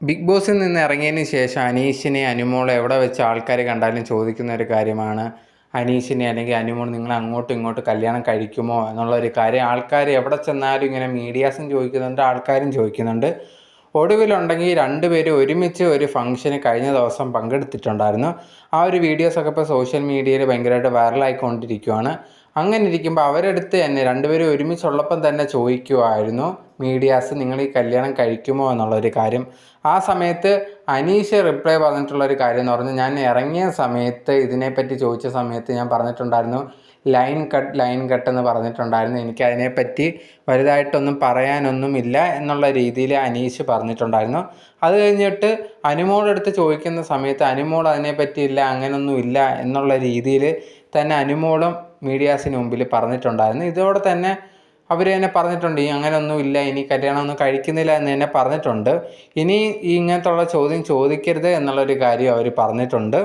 Big ബോസിൽ നിന്ന് ഇറങ്ങിയതിന് ശേഷം അനീഷിനെ അനുമോളെ എവിടെ വെച്ച് ആൾക്കാർ കണ്ടാലും ചോദിക്കുന്ന ഒരു കാര്യമാണ്. അനീഷിനെ അല്ലെങ്കിൽ അനുമോൾ നിങ്ങൾ അങ്ങോട്ടും ഇങ്ങോട്ടും കല്യാണം കഴിക്കുമോ? എന്നുള്ള ഒരു കാര്യം ആൾക്കാർ എവിടെ ചെന്നാലും ഇങ്ങനെ മീഡിയാസും ചോദിക്കുന്നുണ്ട് ആൾക്കാരും ചോദിക്കുന്നുണ്ട്. ഒടുവിലുണ്ടെങ്കിൽ രണ്ടുപേരും ഒരുമിച്ച് ഒരു ഫംഗ്ഷന് കഴിഞ്ഞ ദിവസം പങ്കെടുത്തിട്ടുണ്ടായിരുന്നു. ആ ഒരു വീഡിയോസൊക്കെ ഇപ്പോൾ സോഷ്യൽ മീഡിയയിൽ ഭയങ്കരമായിട്ട് വൈറലായിക്കൊണ്ടിരിക്കുകയാണ് അങ്ങനെ ഇരിക്കുമ്പോൾ അവരെടുത്ത് തന്നെ രണ്ടുപേരും ഒരുമിച്ചുള്ളപ്പം തന്നെ ചോദിക്കുമായിരുന്നു മീഡിയാസ് നിങ്ങൾ ഈ കല്യാണം കഴിക്കുമോ എന്നുള്ളൊരു കാര്യം. ആ സമയത്ത് അനീഷ് റിപ്ലൈ പറഞ്ഞിട്ടുള്ളൊരു കാര്യം എന്ന് പറഞ്ഞാൽ ഞാൻ ഇറങ്ങിയ സമയത്ത് ഇതിനെപ്പറ്റി ചോദിച്ച സമയത്ത് ഞാൻ പറഞ്ഞിട്ടുണ്ടായിരുന്നു ലൈൻ കട്ട് ലൈൻ കട്ട് എന്ന് പറഞ്ഞിട്ടുണ്ടായിരുന്നു. എനിക്ക് അതിനെപ്പറ്റി വലുതായിട്ടൊന്നും പറയാനൊന്നും ഇല്ല എന്നുള്ള രീതിയിൽ അനീഷ് പറഞ്ഞിട്ടുണ്ടായിരുന്നു. അത് കഴിഞ്ഞിട്ട് അനുമോളെടുത്ത് ചോദിക്കുന്ന സമയത്ത് അനുമോൾ അതിനെപ്പറ്റി ഇല്ല അങ്ങനൊന്നും ഇല്ല എന്നുള്ള രീതിയിൽ തന്നെ അനുമോളും മീഡിയാസിന് മുമ്പിൽ പറഞ്ഞിട്ടുണ്ടായിരുന്നു. ഇതോടെ തന്നെ അവർ തന്നെ പറഞ്ഞിട്ടുണ്ട് ഈ അങ്ങനെയൊന്നും ഇല്ല ഇനി കല്യാണമൊന്നും കഴിക്കുന്നില്ല എന്ന് തന്നെ പറഞ്ഞിട്ടുണ്ട്. ഇനി ഇങ്ങനത്തുള്ള ചോദ്യം ചോദിക്കരുത് എന്നുള്ളൊരു കാര്യം അവർ പറഞ്ഞിട്ടുണ്ട്.